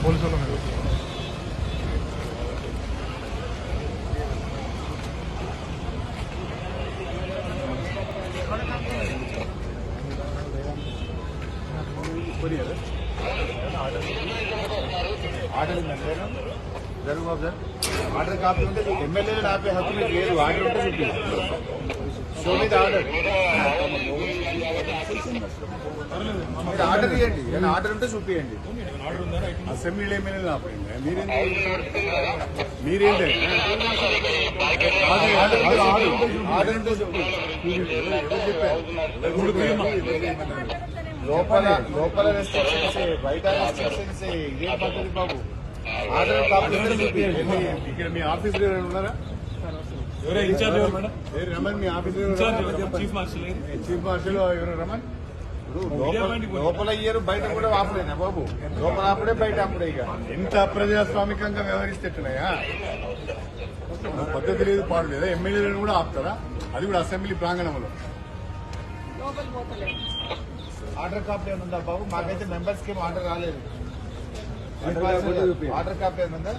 పోలీసులు వాళ్ళ ఆర్డర్ జరుగు బాబు సార్ ఆర్డర్ కాపీ ఉంటే ఎమ్మెల్యేలు ఆపే హక్కు మీకు లేదు ఆర్డర్ ఉంటే చూపి షో మీద ఆర్డర్ మీరు ఆర్డర్ ఇవ్వండి ఏదైనా ఆర్డర్ ఉంటే చూపియండి. అసెంబ్లీలో ఎమ్మెల్యేలు ఆపండి మీరేంటి? మీరేంటి ఆర్డర్ ఉంటే లోపల లోపల రెస్ట్రిక్షన్స్ బయట రెస్ట్రిక్షన్స్ ఇదేం పద్ధతి బాబు? ఆర్డర్ కాపీ ఉంటే చూపియండి. ఇక్కడ మీ ఆఫీస్ ఉన్నారా? ఎవరే ఇన్ఛార్జ్ ఎవరు మేడం? రమణ్ మీ office chief marshal chief marshal ఎవరు రమణ్? లోపల ఇయ్యరు బయట కూడా ఆపలేనా బాబు? లోపల ఆపడే బయట ఆపడే ఇక. ఎంత అప్రజాస్వామికంగా వ్యవహరిస్తేట్టున్నాయా పద్ధతి లేదు పాడు లేదా? ఎమ్మెల్యేలను కూడా ఆపుతారా? అది కూడా అసెంబ్లీ ప్రాంగణంలో. ఆర్డర్ కాపీ ఉందా బాబు? మాకైతే మెంబర్స్కి ఆర్డర్ రాలేదు. ఆర్డర్ కాపీ ఉందా?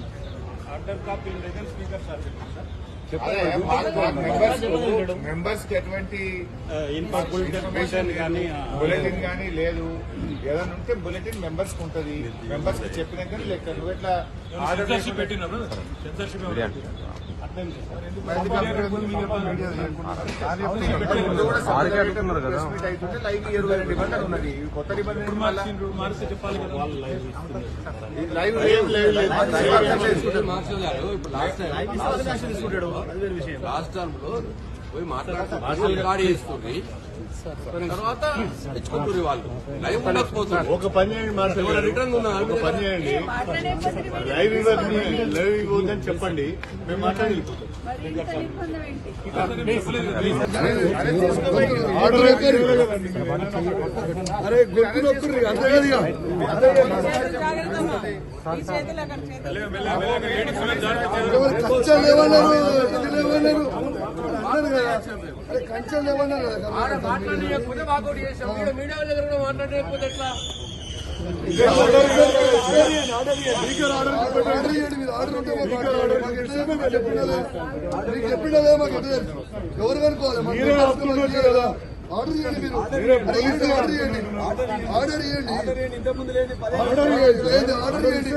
Order copy speaker sir. మెంబర్స్కి ఎటువంటి బులెటిన్ కానీ లేదు. ఏదైనా ఉంటే బులెటిన్ మెంబర్స్కి ఉంటది. మెంబర్స్కి చెప్పినాక లెక్క నువ్వు ఎట్లా ఆర్డర్ సెన్సర్షిప్ పెట్టినారు లాస్ట్ టైం లో పోయి మాట్లాడుతూ మార్షల్ గాడి వేస్తుంది తర్వాత తెచ్చుకుంటుంది వాళ్ళు. లైవ్ ఉండకపోతుంది. ఒక పని చేయండి మాస్టర్. రిటర్న్ ఉందా? ఒక పని చేయండి. లైవ్ ఇవ్వద్దు లైవ్ ఇవ్వద్దని చెప్పండి. మేము మాట్లాడి ఆర్డర్ అరే నొక్కుర్రి అంతే కదా లేవన్నారు లేవన్నారు అన్నారు కదా అరే కంచెలు లేవన్నారు కదా మాట్లాడలేకపోతే చేసాం మీడియా వాళ్ళ దగ్గర కూడా మాట్లాడలేకపోతే ఎట్లా చెప్పినదే మీకు ఎట్లా తెలుసు ఎవరు ఆడుతున్నారు కదా ఆర్డర్ చేయండి మీరు ఆర్డర్ చేయండి ఆర్డర్ చేయండి ఆర్డర్ చేయండి ఆర్డర్ చేయండి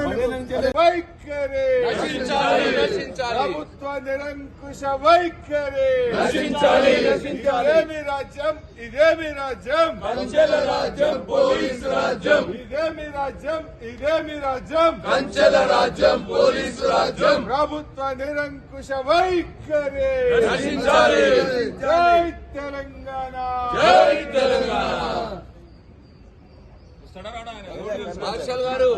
ప్రభుత్వ నిరంకుశ వైఖరి. ఇదేమి రాజ్యం? ఇదేమి రాజ్యం? కంచెల రాజ్యం పోలీసు రాజ్యం. ఇదేమి రాజ్యం? ఇదేమి రాజ్యం? కంచెల రాజ్యం పోలీసు రాజ్యం. ప్రభుత్వ నిరంకుశ వైఖరి. జై తెలంగాణ. జై తెలంగాణ. మార్షల్ గారు.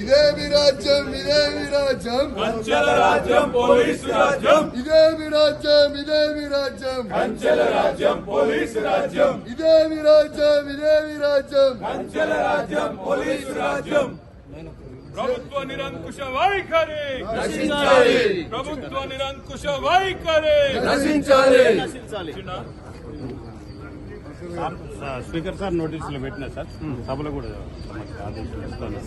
ఇదేమి రాజ్యం ఇదేమి రాజ్యం కంచెల రాజ్యం పోలీసు రాజ్యం. ఇదేమి రాజ్యం ఇదేమి రాజ్యం కంచెల రాజ్యం పోలీసు రాజ్యం. ఇదేమి రాజ్యం ఇదేమి రాజ్యం కంచెల రాజ్యం పోలీసు రాజ్యం. ప్రభుత్వ నిరంకుశ వైఖరి. నశించాలి. ప్రభుత్వ నిరంకుశ వైఖరి. నశించాలి. స్పీకర్ సార్ నోటీసులు పెట్టినా సార్. సభలో కూడా ఆదేశాలు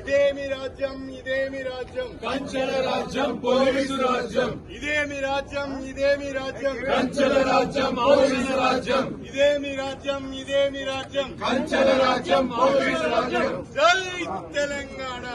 ఇదేమి రాజ్యం ఇదేమి రాజ్యం? కంచెల రాజ్యం పోలీసు రాజ్యం. ఇదేమి రాజ్యం ఇదేమి రాజ్యం? కంచెల రాజ్యం పోలీసు రాజ్యం. ఇదేమి రాజ్యం ఇదేమి రాజ్యం? కంచెల రాజ్యం పోలీసు రాజ్యం. జై తెలంగాణ!